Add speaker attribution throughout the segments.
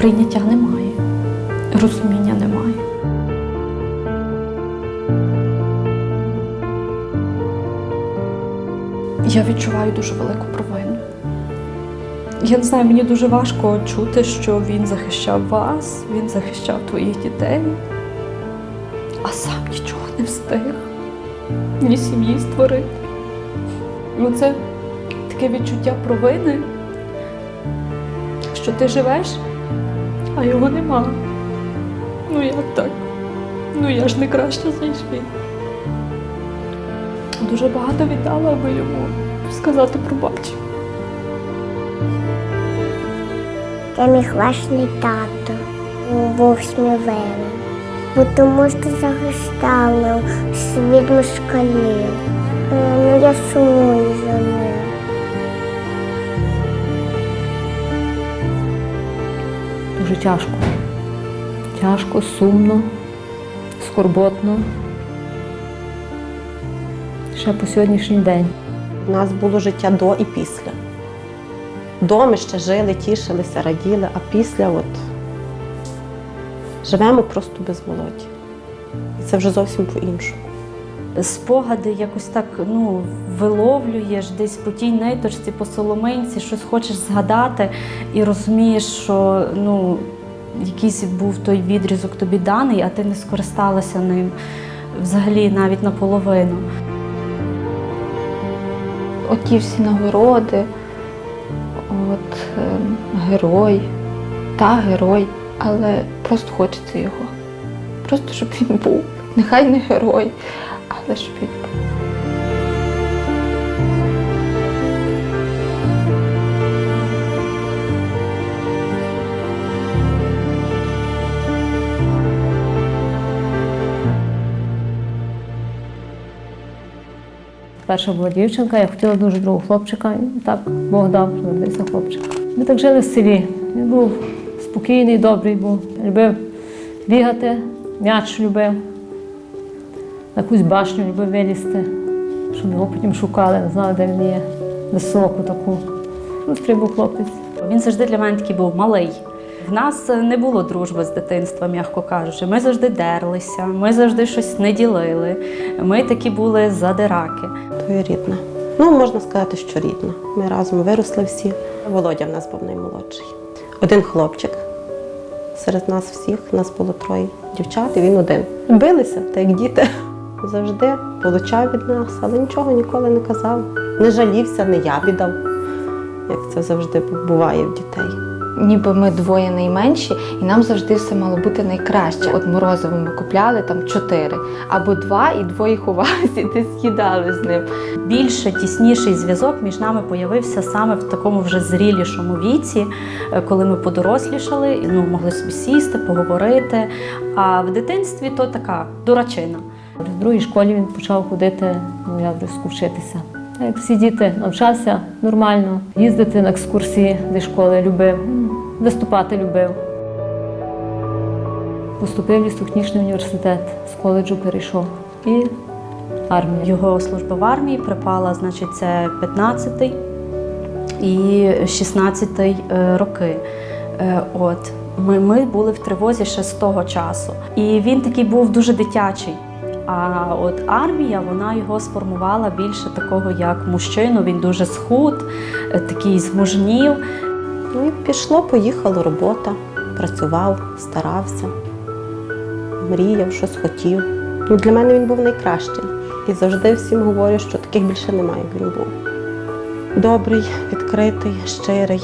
Speaker 1: прийняття немає, розуміння немає. Я відчуваю дуже велику провину. Я не знаю, мені дуже важко чути, що він захищав вас, він захищав твоїх дітей, а сам нічого не встиг ні сім'ї створити. Ну, це таке відчуття провини, що ти живеш, а його нема. Ну як так? Ну я ж не краще за інших. Дуже багато віддала, аби йому сказати пробач.
Speaker 2: Я мій класний тато був сміливим, бо тому що захищав москалів. Е, Ну я сумую за ним.
Speaker 3: Дуже тяжко. Тяжко, сумно, скорботно. Ще по сьогоднішній день.
Speaker 4: У нас було життя до і після. До ми ще жили, тішилися, раділи, а після от живемо просто без Володі. І це вже зовсім по-іншому.
Speaker 1: Спогади якось так ну, виловлюєш десь по тій ниточці, по соломинці, щось хочеш згадати і розумієш, що ну, якийсь був той відрізок тобі даний, а ти не скористалася ним взагалі навіть наполовину.
Speaker 5: оті всі нагороди, от е, герой, та герой, але просто хочеться його. Просто щоб він був. Нехай не герой, але був.
Speaker 3: Перша була дівчинка, я хотіла дуже другого хлопчика, і так Бог дав, народився хлопчик. Ми так жили в селі. Він був спокійний, добрий був. Любив бігати, м'яч любив, на якусь башню любив вилізти, щоб його потім шукали, не знали, де він є. Високу таку. Быстрий був хлопець.
Speaker 1: Він завжди для мене такий був малий. В нас не було дружби з дитинства, м'яко кажучи. Ми завжди дерлися, ми завжди щось не ділили. Ми такі були задираки.
Speaker 4: Двоюрідна. Ну, можна сказати, що рідна. Ми разом виросли всі. Володя в нас був наймолодший. Один хлопчик серед нас всіх, нас було троє дівчат, і він один. Билися, так як діти. Завжди получав від нас, але нічого ніколи не казав. Не жалівся, не я віддав, як це завжди буває в дітей.
Speaker 5: Ніби ми двоє найменші, і нам завжди все мало бути найкраще. От морозиво ми купляли там чотири або два, і двоє ховалися, і десь їдали з ним.
Speaker 1: Більше тісніший зв'язок між нами появився саме в такому вже зрілішому віці, е, коли ми подорослішали, і, ну могли собі сісти, поговорити. А в дитинстві то така дурачина.
Speaker 3: В другій школі він почав ходити, ну я вже вчитися. Як всі діти навчався нормально, їздити на екскурсії зі школи любив, виступати любив. Поступив в лісотехнічний університет, з коледжу перейшов і армію.
Speaker 1: Його служба в армії припала, значить, це 15-й і 16-й е, роки. Е, От ми, ми були в тривозі ще з того часу. І він такий був дуже дитячий. А от армія вона його сформувала більше такого як мужчину. Він дуже схуд, е, такий змужнів.
Speaker 4: Ну і пішло, поїхало робота, працював, старався, мріяв, щось хотів. Ну, для мене він був найкращий. І завжди всім говорю, що таких більше немає, як він був. Добрий, відкритий, щирий.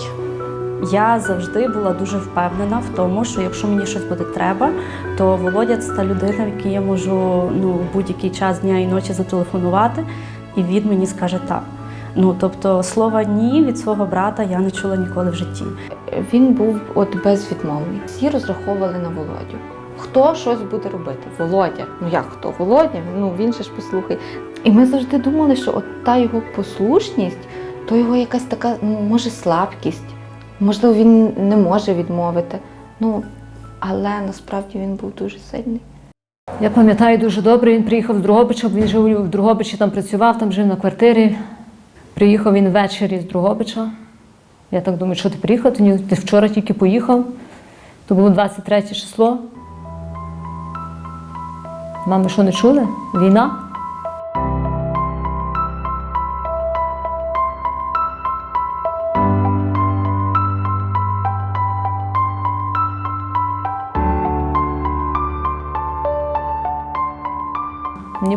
Speaker 1: Я завжди була дуже впевнена в тому, що якщо мені щось буде треба, то Володя це та людина, в якій я можу ну, будь-який час дня і ночі зателефонувати, і він мені скаже так. Ну тобто слова ні від свого брата я не чула ніколи в житті.
Speaker 5: Він був от безвідмовний. Всі розраховували на Володю. Хто щось буде робити? Володя. Ну як хто? Володя? Ну він же ж послухай. І ми завжди думали, що от та його послушність, то його якась така, ну, може, слабкість. Можливо, він не може відмовити. Ну, але насправді він був дуже сильний.
Speaker 3: Я пам'ятаю дуже добре, він приїхав з Другобича, він жив в Другобичі, там працював, там жив на квартирі. Приїхав він ввечері з Другобича. Я так думаю, що ти приїхав? Ти вчора тільки поїхав. То було 23 число. Мами що не чули? Війна?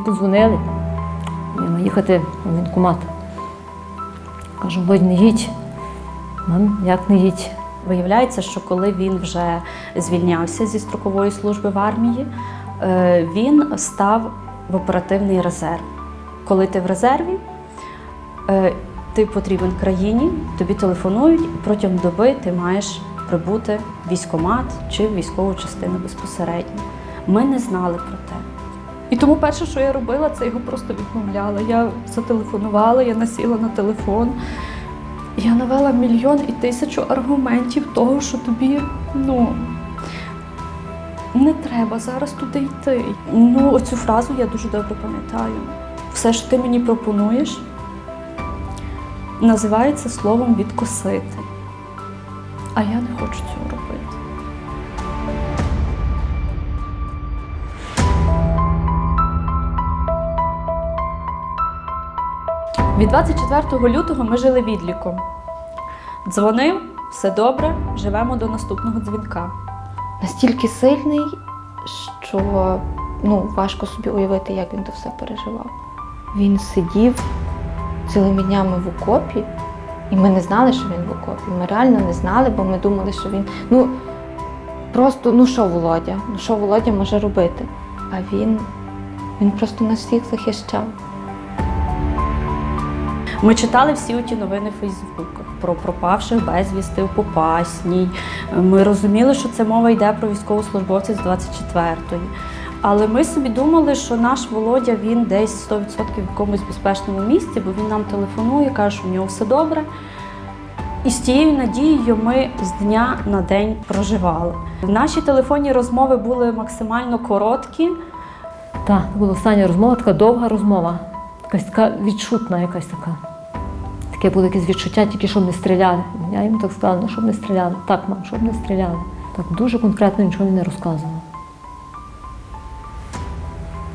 Speaker 3: Подзвонили. Я їхати в воєнкомат. Кажу, Володь, не їдь. Мам, як не їдь?
Speaker 1: Виявляється, що коли він вже звільнявся зі строкової служби в армії, е, він став в оперативний резерв. Коли ти в резерві, е, ти потрібен країні, тобі телефонують, і протягом доби ти маєш прибути в військкомат чи в військову частину безпосередньо. Ми не знали про те. І тому перше, що я робила, це його просто відмовляла. Я зателефонувала, я насіла на телефон. Я навела мільйон і тисячу аргументів того, що тобі ну не треба зараз туди йти. Ну, оцю фразу я дуже добре пам'ятаю. Все, що ти мені пропонуєш, називається словом відкосити. А я не хочу цього робити. Від 24 лютого ми жили відліком. Дзвонив, все добре, живемо до наступного дзвінка.
Speaker 5: Настільки сильний, що ну, важко собі уявити, як він то все переживав. Він сидів цілими днями в окопі, і ми не знали, що він в окопі. Ми реально не знали, бо ми думали, що він. Ну просто, ну що Володя? Ну що Володя може робити? А він, він просто нас всіх захищав.
Speaker 1: Ми читали всі ті новини в про пропавших безвісти в Попасній. Ми розуміли, що це мова йде про військовослужбовців з 24-ї. Але ми собі думали, що наш Володя він десь 100% в якомусь безпечному місці, бо він нам телефонує, каже, що в нього все добре. І з тією надією ми з дня на день проживали. Наші телефонні розмови були максимально короткі.
Speaker 3: Так, була остання розмова, така довга розмова. Якась така відчутна, якась така. Таке було якесь відчуття, тільки щоб не стріляли. Я їм так сказала, ну щоб не стріляли. Так, мам, щоб не стріляли. Так дуже конкретно нічого не розказував.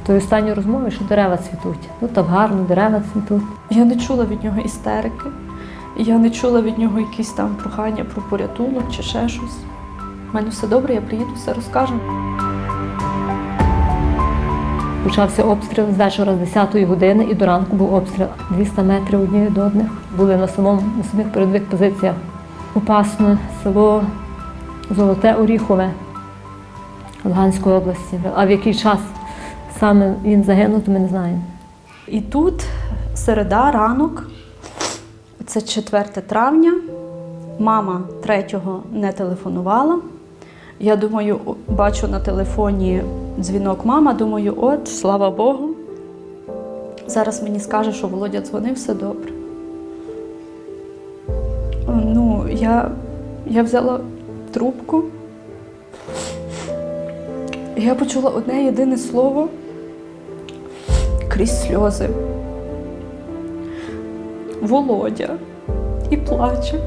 Speaker 3: Тої останньої розмови, що дерева цвітуть. Ну так гарно, дерева цвітуть.
Speaker 1: Я не чула від нього істерики. Я не чула від нього якісь там прохання про порятунок чи ще щось. У мене все добре, я приїду, все розкажу.
Speaker 3: Почався обстріл з вечора з 10 години і до ранку був обстріл 200 метрів одні від одних. Були на самому на самих передових позиціях. Попасне, село Золоте Оріхове Луганської області. А в який час саме він загинув, то ми не знаємо.
Speaker 1: І тут середа, ранок, це 4 травня. Мама третього не телефонувала. Я думаю, бачу на телефоні дзвінок мама, думаю, от, слава Богу. Зараз мені скаже, що Володя дзвонив, все добре. Ну, я, я взяла трубку. Я почула одне єдине слово крізь сльози. Володя і плаче.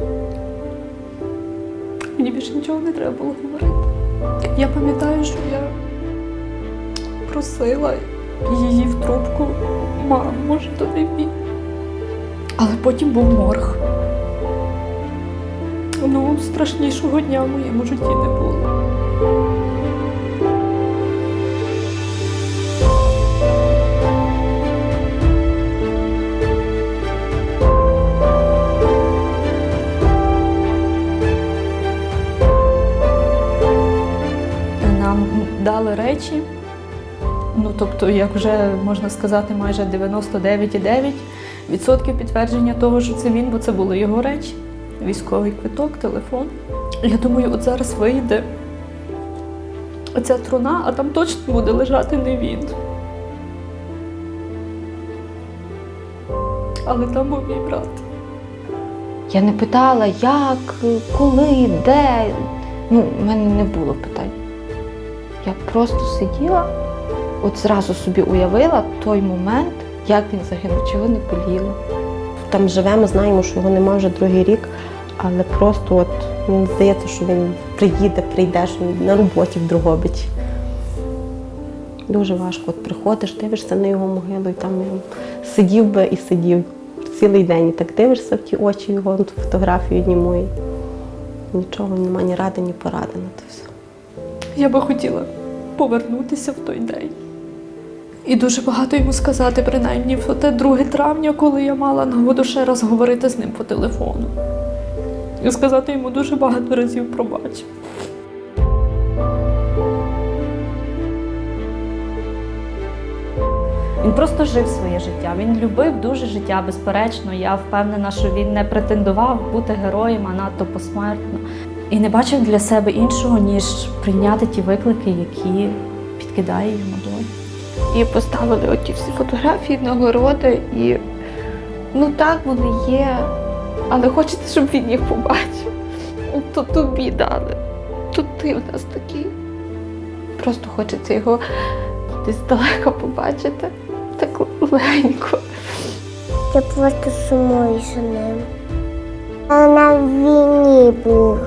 Speaker 1: Мені більше нічого не треба було говорити. Я пам'ятаю, що я просила її в трубку, мам, може, то не він. Але потім був морг. Ну, страшнішого дня в моєму житті не було. Нам дали речі. Ну, тобто, як вже можна сказати, майже 99,9% підтвердження того, що це він, бо це були його речі. Військовий квиток, телефон. Я думаю, от зараз вийде оця труна, а там точно буде лежати не він. Але там був мій брат.
Speaker 5: Я не питала, як, коли, де. Ну, в мене не було питань. Я просто сиділа, от зразу собі уявила той момент, як він загинув, чого не боліло.
Speaker 4: Там живемо, знаємо, що його нема вже другий рік, Але просто от мені здається, що він приїде, прийде, що він на роботі в Другобичі. Дуже важко. От приходиш, дивишся на його могилу, і там він сидів би і сидів цілий день. І так дивишся в ті очі його ту фотографію німої. Нічого нема, ні ради, ні поради на те все.
Speaker 6: Я би хотіла повернутися в той день. І дуже багато йому сказати, принаймні в те 2 травня, коли я мала нагоду ще раз говорити з ним по телефону. І сказати йому дуже багато разів пробач.
Speaker 1: Він просто жив своє життя. Він любив дуже життя, безперечно. Я впевнена, що він не претендував бути героєм, а надто посмертно. І не бачив для себе іншого, ніж прийняти ті виклики, які підкидає йому доля.
Speaker 5: І поставили оті всі фотографії, нагороди, і ну так вони є, але хочеться, щоб він їх побачив. Ну, То тобі дали. То ти в нас такий. Просто хочеться його десь далеко побачити. Так легенько.
Speaker 2: Я просто сумую за ним. Я на війні був,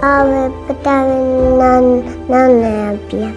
Speaker 2: але питали на, на небі.